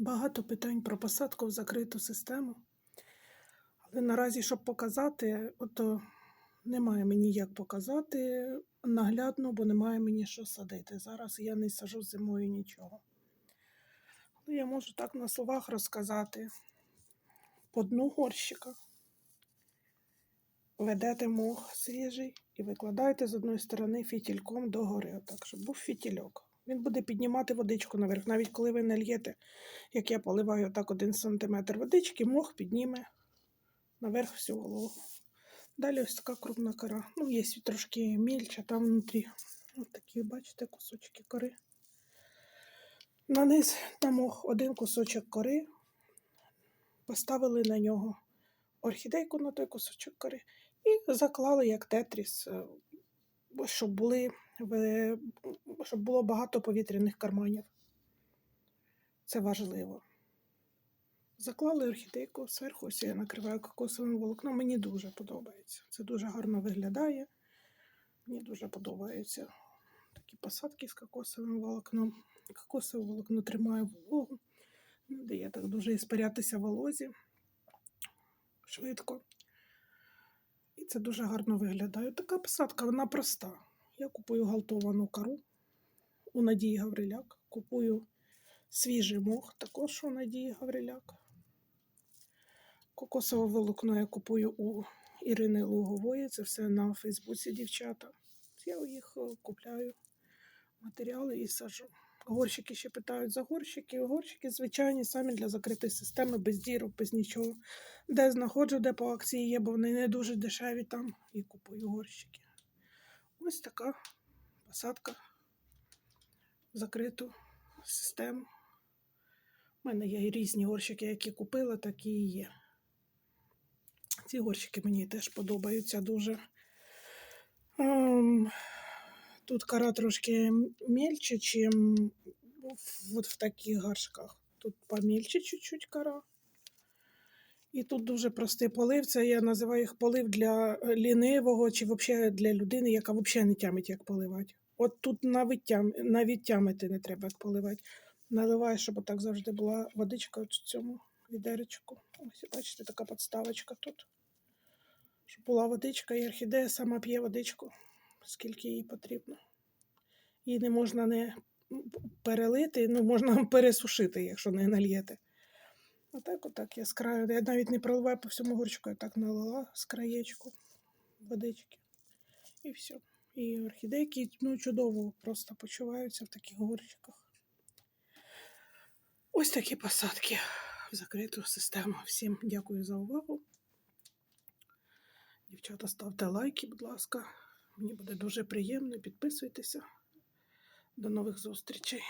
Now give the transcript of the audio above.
Багато питань про посадку в закриту систему. Але наразі, щоб показати, ото немає мені як показати наглядно, бо немає мені що садити. Зараз я не сажу зимою нічого. Але я можу так на словах розказати. По дну горщика ведете мох свіжий і викладаєте з одної сторони фітільком догори, отак, щоб був фітільок. Він буде піднімати водичку наверх. Навіть коли ви нальєте, як я поливаю так один сантиметр водички, мох підніме наверх всю голову. Далі ось така крупна кора. Ну, є трошки мільча там внутрі. Ось такі, бачите, кусочки кори. На низ на мох один кусочок кори. Поставили на нього орхідейку на той кусочок кори і заклали як тетріс, е, щоб, були, щоб було багато повітряних карманів. Це важливо. Заклали орхідейку зверху, ось я накриваю кокосовим волокном. Мені дуже подобається. Це дуже гарно виглядає. Мені дуже подобаються такі посадки з кокосовим волокном. Кокосове волокно тримає вологу, не дає так дуже іспарятися волозі швидко. І це дуже гарно виглядає. Така посадка, вона проста. Я купую галтовану кору у Надії Гавриляк. Купую свіжий мох, також у Надії Гавриляк. Кокосове волокно я купую у Ірини Лугової. Це все на Фейсбуці дівчата. Я їх е, купляю матеріали і сажу. Горщики ще питають за горщики. Горщики звичайні самі для закритої системи, без дірок, без нічого. Де знаходжу, де по акції є, бо вони не дуже дешеві там і купую горщики. Ось така посадка закриту систему. У мене є різні горщики, які купила, такі і є. Ці горщики мені теж подобаються дуже. Ем, Тут кара трошки мельче, в- от в таких горшках. Тут помельче чуть-чуть кара. І тут дуже простий полив. Це я називаю їх полив для лінивого чи для людини, яка взагалі не тямить, як поливати. От тут навіть, тям, навіть тямити не треба, поливати. Наливаєш, щоб так завжди була водичка от в цьому відеречку. Ось бачите, така подставочка тут. Щоб була водичка, і орхідея сама п'є водичку, скільки їй потрібно. Її не можна не перелити, ну можна пересушити, якщо не нальєте. Отак, отак я з краю. Я навіть не проливаю по всьому горщику, я так налила з краєчку водички. І все. І орхідейки ну, чудово просто почуваються в таких горщиках. Ось такі посадки в закриту систему. Всім дякую за увагу. Дівчата, ставте лайки, будь ласка. Мені буде дуже приємно. Підписуйтеся. До нових зустрічей.